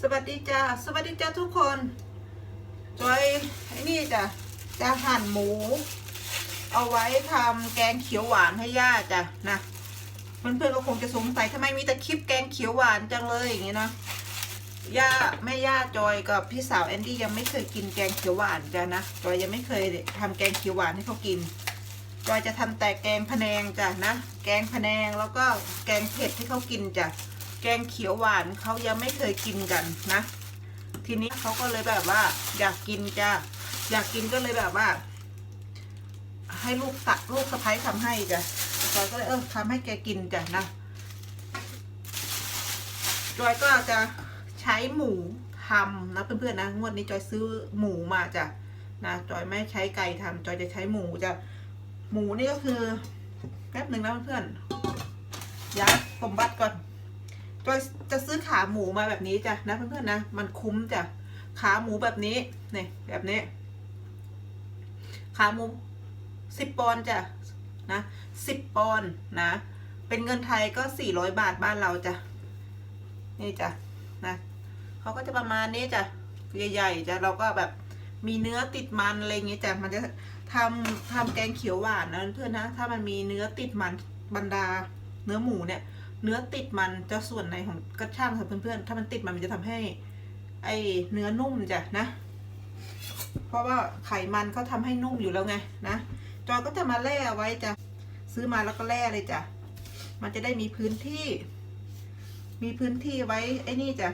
สวัสดีจ้าสวัสดีจ้าทุกคนจอยไอ้นี่จ้ะจะหั่นหมู เอาไว้ทำแกงเขียวหวานให้ย่าจ้ะนะเพื่อนๆก็คงจะสงสัยทำไมมีแต่คลิปแกงเขียวหวานจังเลยอย่างงี้นะย่าแม่ย่าจอยกับพี่สาวแอนดี้ยังไม่เคยกินแกงเขียวหวานจ้ะนะจอยยังไม่เคยทำแกงเขียวหวานให้เขากินจอยจะทำแต่แกงพะแนงจ้ะนะ แกงพะแนงแล้วก็แกงเผ็ดให้เขากินจ้ะ แกงเขียวหวานเขายังไม่เคยกินกันนะ ทีนี้เขาก็เลยแบบว่า อยากกินจ้ะอยากกินก็เลยแบบว่า ให้ลูกตักลูกสะพ้ายทำให้จ้ะจอยก็เลยเออทำให้แกกินจ้ะนะจอยก็จะใช้หมูทำนะเพื่อนๆนะงวดนี้จอยซื้อหมูมาจ้ะนะจอยไม่ใช้ไก่ทำจอยจะใช้หมูจ้ะหมูนี่ก็คือแป๊บหนึ่งนะเพื่อนๆยัดสมบัติก่อน จอยจะซื้อขาหมูมาแบบนี้จ้ะนะเพื่อนๆนะ มันคุ้มจ้ะ ขาหมูแบบนี้นี่แบบนี้ ขาหมูสิบปอนจ้ะนะสิบปอนนะ เป็นเงินไทยก็สี่ร้อยบาทบ้านเราจ้ะ นี่จ้ะนะเขาก็จะประมาณนี้จ้ะใหญ่ๆจ้ะเราก็แบบมีเนื้อติดมันอะไรอย่างงี้จ้ะมันจะทำทำแกงเขียวหวานนะเพื่อนนะ ถ้ามันมีเนื้อติดมันบรรดาเนื้อหมูเนี่ย เนื้อติดมันจะส่วนไหนของกระช่างค่ะเพื่อนๆ ถ้ามันติดมันมันจะทำให้ ไอเนื้อนุ่มจ้ะนะ เพราะว่าไขมันเขาทำให้นุ่มอยู่แล้วไงนะจอยก็จะมาแล่ไว้จ้ะซื้อมาแล้วก็แล่เลยจ้ะมันจะได้มีพื้นที่ มีพื้นที่ไว้ไอ้นี่จ้ะ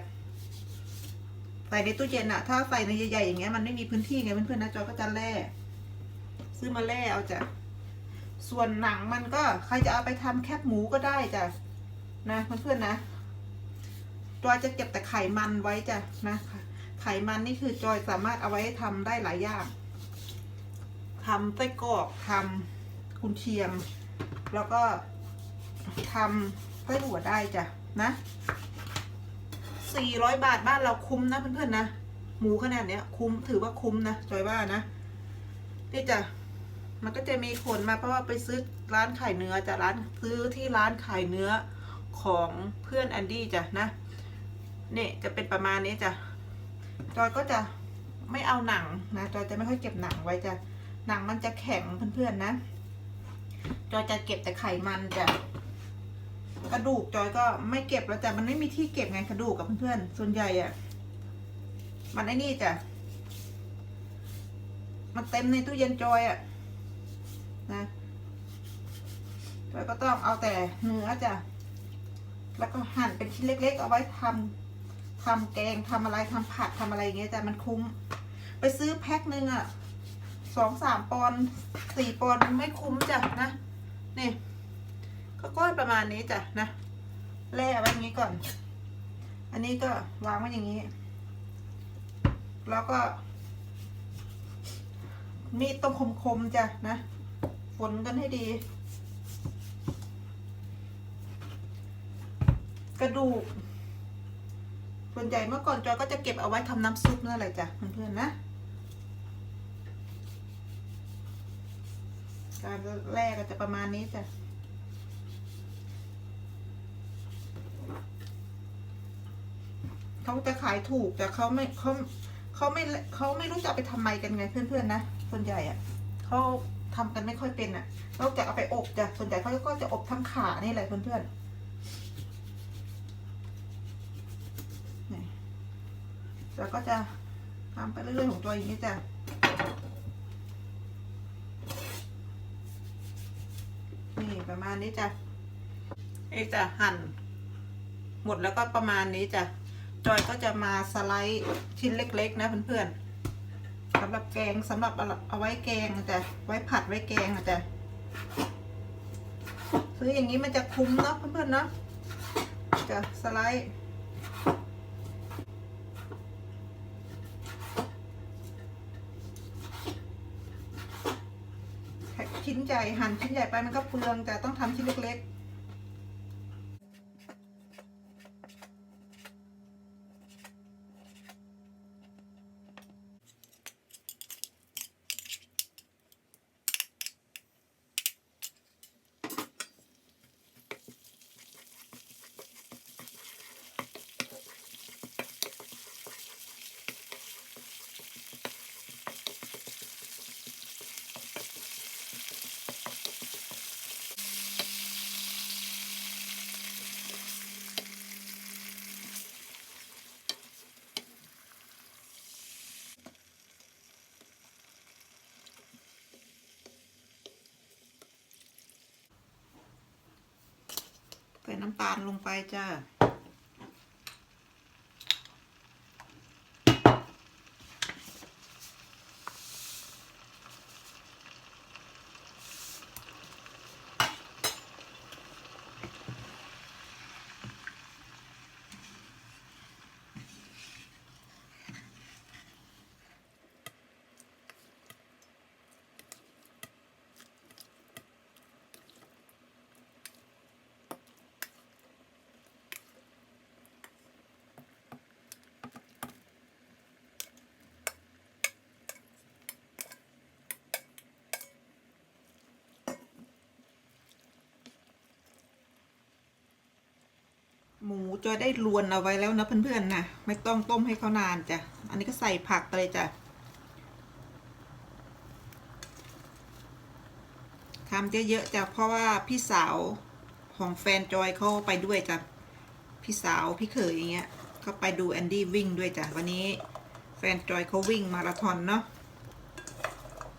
ใส่ในตู้เย็นอะถ้าใส่ในใหญ่ๆอย่างเงี้ยมันไม่มีพื้นที่ไงเพื่อนๆนะจอยก็จะแล่ซื้อมาแล่เอาจ้ะส่วนหนังมันก็ใครจะเอาไปทำแคบหมูก็ได้จ้ะ นะเพื่อนๆนะ จอยจะเก็บแต่ไขมันไว้จ้ะนะไขมันนี่คือจอยสามารถเอาไว้ทำได้หลายอย่างทำไส้กรอกทำกุนเชียมแล้วก็ทำไส้หัวได้จ้ะนะสี่ร้อยบาทบ้านเราคุ้มนะเพื่อนๆนะ หมูขนาดเนี้ย คุ้มถือว่าคุ้มนะจอยว่านะนี่จ้ะมันก็จะมีคนมาเพราะว่าไปซื้อร้านขายเนื้อจะร้านซื้อที่ร้านขายเนื้อ ของเพื่อนแอนดี้จ้ะนะเนี่จะเป็นประมาณนี้จ้ะจอยก็จะไม่เอาหนังนะจอยจะไม่ค่อยเก็บหนังไว้จ้ะหนังมันจะแข็งเพื่อนๆนะ จอยจะเก็บแต่ไขมันจ้ะกระดูกจอยก็ไม่เก็บแล้วจ้ะมันไม่มีที่เก็บไงกระดูกกับเพื่อนๆส่วนใหญ่อะมันไอ้นี่จ้ะมันเต็มในตู้เย็นจอยอะนะแล้วก็ต้องเอาแต่เนื้อจ้ะ แล้วก็หั่นเป็นชิ้นเล็ก ๆ เอาไว้ทำทำแกงทำอะไรทำผัดทำอะไรอย่างเงี้ยจ้ะมันคุ้ม ไปซื้อแพ็คหนึ่งอะสองสามปอนด์สี่ปอนด์ไม่คุ้มจ้ะนะนี่ก็ก้อยประมาณนี้จ้ะนะแล่ไว้อย่างนี้ก่อน อันนี้ก็วางไว้อย่างนี้ แล้วก็ มีดต้องคมๆจ้ะนะฝนกันให้ดี กระดูก ส่วนใหญ่เมื่อก่อนจอยก็จะเก็บเอาไว้ทำน้ำซุปนั่นแหละจ้ะเพื่อนๆนะ การแรกก็จะประมาณนี้จ้ะเขาจะขายถูกแต่เขาไม่เขาเขาไม่เขาไม่รู้จะไปทำไมกันไงเพื่อนๆนะ ส่วนใหญ่อะเขาทำกันไม่ค่อยเป็นอะนอกจากเอาไปอบจ้ะส่วนใหญ่เขาก็จะอบทั้งขานี่แหละเพื่อนๆ แล้วก็จะทำไปเรื่อยๆของตัวอย่างนี้จ้ะนี่ประมาณนี้จ้ะเอ๊จะหั่น หมดแล้วก็ประมาณนี้จ้ะจอยก็จะมาสไลด์ชิ้นเล็ก ๆ นะเพื่อนๆสำหรับแกงสำหรับเอาไว้แกงนะจ้ะไว้ผัดไว้แกงนะจ้ะซื้ออย่างนี้มันจะคุ้มเนาะเพื่อนๆเนาะจะสไลด์ชิ้น ใหญ่หั่นชิ้นใหญ่ไปมันก็เปลืองแต่ต้องทำชิ้นเล็กๆ น้ำตาลลงไปจ้า หมูจะได้รวนเอาไว้แล้วนะเพื่อนๆนะไม่ต้องต้มให้เขานานจ้ะ อันนี้ก็ใส่ผักไปเลยจ้ะทำเยอะๆจ้ะเพราะว่าพี่สาวของแฟนจอยเขาไปด้วยจ้ะพี่สาวพี่เขยอย่างเงี้ยเขาไปดูแอนดี้วิ่งด้วยจ้ะวันนี้แฟนจอยเขาวิ่งมาราธอนเนาะ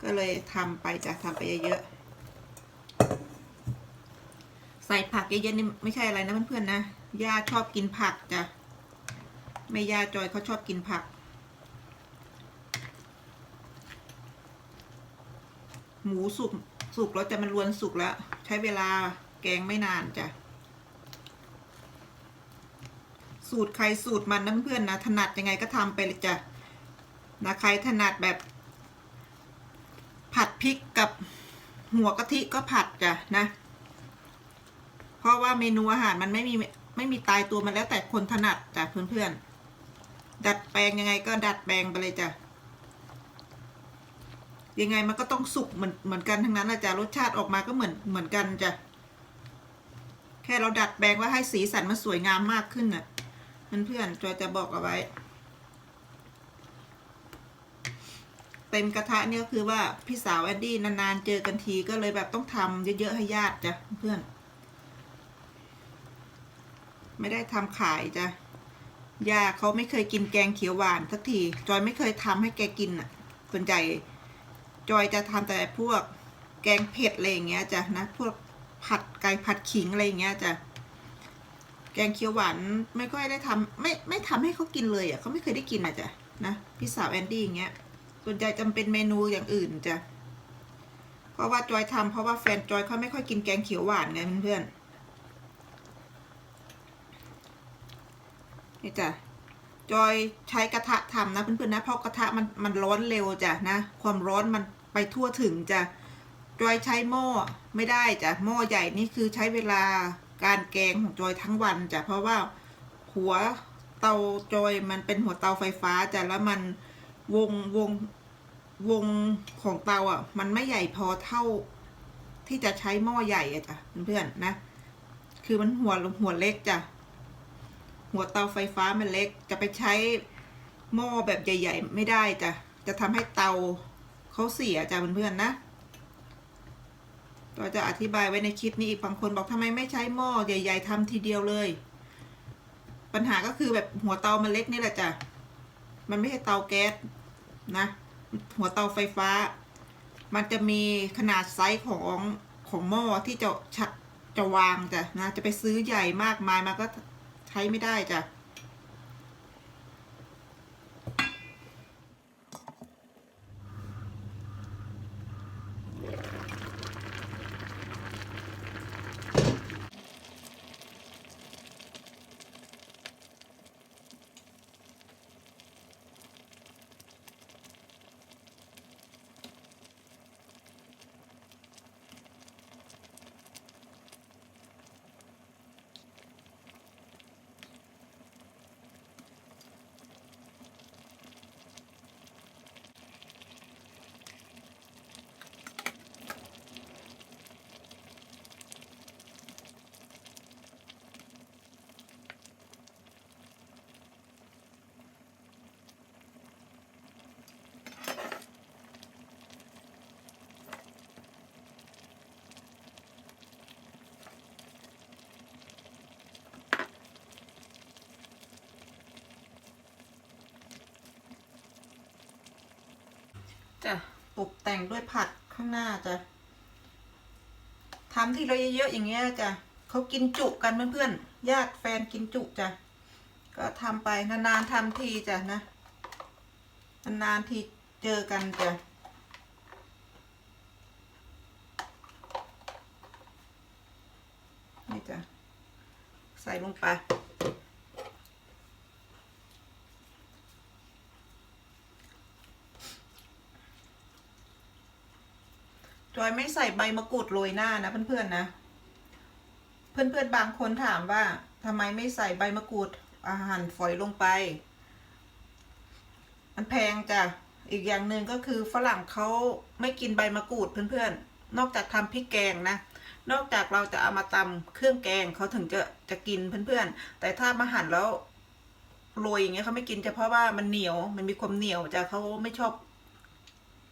ก็เลยทำไปจ้ะทำไปเยอะๆใส่ผักเยอะๆนี่ไม่ใช่อะไรนะเพื่อนๆนะ ย่าชอบกินผักจ้ะแม่ย่าจอยเขาชอบกินผัก หมูสุกสุกแล้วจะมันรวนสุกแล้ว ใช้เวลาแกงไม่นานจ้ะสูตรใครสูตรมันนะเพื่อนนะถนัดยังไงก็ทำไปเลยจ้ะนะใครถนัดแบบ ผัดพริกกับหัวกะทิก็ผัดจ้ะนะ เพราะว่าเมนูอาหารมันไม่มี ไม่มีตายตัวมันแล้วแต่คนถนัดจ้ะเพื่อนๆ ดัดแปลงยังไงก็ดัดแปลงไปเลยจ้ะยังไงมันก็ต้องสุกเหมือนเหมือนกันทั้งนั้นนะจ๊ะรสชาติออกมาก็เหมือนเหมือนกันจ้ะแค่เราดัดแปลงว่าให้สีสันมันสวยงามมากขึ้นน่ะเพื่อนๆจอยจะบอกเอาไว้ เต็มกระทะเนี่ยก็คือว่าพี่สาวแอดดี้นานๆเจอกันทีก็เลยแบบต้องทำเยอะๆให้ญาติจ้ะเพื่อน ไม่ได้ทำขายจ้ะย่าเขาไม่เคยกินแกงเขียวหวานสักที จอยไม่เคยทำให้แกกินอะ ส่วนใหญ่จอยจะทำแต่พวกแกงเผ็ดอะไรอย่างเงี้ยจ้ะนะ พวกผัดไก่ผัดขิงอะไรอย่างเงี้ยจ้ะแกงเขียวหวานไม่ค่อยได้ทำไม่ไม่ทำให้เขากินเลยอะเขาไม่เคยได้กินอะจ้ะนะพี่สาวแอนดี้อย่างเงี้ยส่วนใหญ่จำเป็นเมนูอย่างอื่นจ้ะเพราะว่าจอยทำเพราะว่าแฟนจอยเขาไม่ค่อยกินแกงเขียวหวานไงเพื่อนๆ นี่จ้ะจอยใช้กระทะทำนะเพื่อนๆนะเพราะกระทะมันมันร้อนเร็วจ้ะนะ ความร้อนมันไปทั่วถึงจ้ะจอยใช้หม้อไม่ได้จ้ะหม้อใหญ่นี่คือใช้เวลาการแกงของจอยทั้งวันจ้ะเพราะว่าหัวเตาจอยมันเป็นหัวเตาไฟฟ้าจ้ะแล้วมันวงวงวงของเตาอะ มันไม่ใหญ่พอเท่า ที่จะใช้หม้อใหญ่อะจ้ะเพื่อนๆนะ คือมันหัวหัวเล็กจ้ะ หัวเตาไฟฟ้ามันเล็ก จะไปใช้หม้อแบบใหญ่ ๆ ไม่ได้จ้ะ จะทำให้เตาเขาเสียจ้ะเพื่อนๆนะเราจะอธิบายไว้ในคลิปนี้อีกบางคนบอกทำไมไม่ใช้หม้อใหญ่ ๆทำทีเดียวเลย ปัญหาก็คือแบบหัวเตามันเล็กนี่แหละจ้ะ มันไม่ใช่เตาแก๊สนะ หัวเตาไฟฟ้า มันจะมีขนาดไซส์ของของหม้อที่จะจะจะวางจ้ะนะ จะไปซื้อใหญ่มากมายมาก็ ใช้ไม่ได้จ้ะ จะตกแต่งด้วยผักข้างหน้าจะทำที่เราเยอะๆอย่างเงี้ยจะเขากินจุกันเพื่อนๆญาติแฟนกินจุจ้ะก็ทำไปนานๆทำทีจ้ะนะนานๆทีเจอกันจ้ะนี่จ้ะใส่ลงไป จอยไม่ใส่ใบมะกรูดโรยหน้านะเพื่อนๆนะ เพื่อนๆบางคนถามว่าทำไมไม่ใส่ใบมะกรูดอาหารฝอยลงไป มันแพงจ้ะ อีกอย่างหนึ่งก็คือฝรั่งเขาไม่กินใบมะกรูดเพื่อนๆ นอกจากทำพริกแกงนะ นอกจากเราจะเอามาตำเครื่องแกงเขาถึงจะจะกินเพื่อนๆ แต่ถ้ามาหั่นแล้วโรยอย่างเงี้ยเขาไม่กินจะเพราะว่ามันเหนียว มันมีความเหนียวจ้ะเขาไม่ชอบ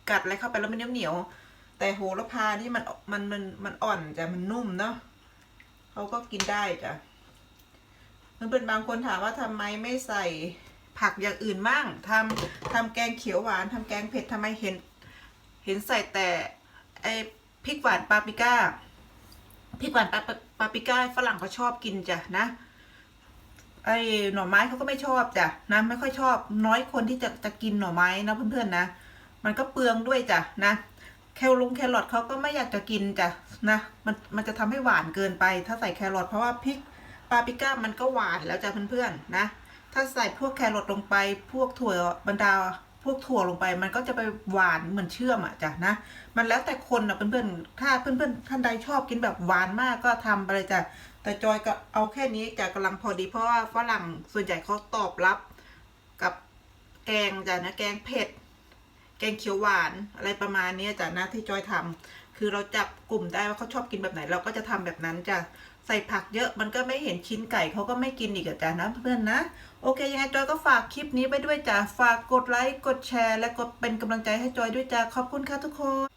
กัดอะไรเข้าไปแล้วมันเหนียวเหนียว แต่โหระพานี่มันมันมันมันอ่อนจ้ะมันนุ่มเนาะเขาก็กินได้จ้ะเพื่อนบางคนถามว่าทำไมไม่ใส่ผักอย่างอื่นมั่งทำทำแกงเขียวหวานทำแกงเผ็ดทำไมเห็น เห็นใส่แต่ไอพริกหวานปาปริก้าพริกหวานปาปปาปริก้าฝรั่งเขาชอบกินจ้ะนะไอหน่อไม้เขาก็ไม่ชอบจ้ะนะไม่ค่อยชอบ น้อยคนที่จะจะกินหน่อไม้นะเพื่อนๆนะ มันก็เปลืองด้วยจ้ะนะ แคลงแครอทเขาก็ไม่อยากจะกินจ้ะนะมันมันจะทำให้หวานเกินไป ถ้าใส่แครอทเพราะว่าพริกปาปริก้ามันก็หวานแล้วจ้ะเพื่อนๆนะ ถ้าใส่พวกแครอทลงไป พวกถั่วบรรดาพวกถั่วลงไป มันก็จะไปหวานเหมือนเชื่อมอะจ้ะนะ มันแล้วแต่คนอะเพื่อนๆ ถ้าเพื่อนๆท่านใดชอบกินแบบหวานมากก็ทำไปเลยจ้ะแต่จอยก็เอาแค่นี้จ้ะกำลังพอดีเพราะว่าฝรั่งส่วนใหญ่เขาตอบรับกับแกงจ้ะนะแกงเผ็ด แกงเขียวหวานอะไรประมาณนี้จ้ะนะที่จอยทำคือเราจับกลุ่มได้ว่าเขาชอบกินแบบไหน เราก็จะทำแบบนั้นจ้ะใส่ผักเยอะมันก็ไม่เห็นชิ้นไก่เขาก็ไม่กินอีกจ้ะนะเพื่อนๆนะ โอเค ยังไงจอยก็ฝากคลิปนี้ไว้ด้วยจ้ะฝากกดไลค์กดแชร์ และกดเป็นกำลังใจให้จอยด้วยจ้ะขอบคุณค่ะทุกคน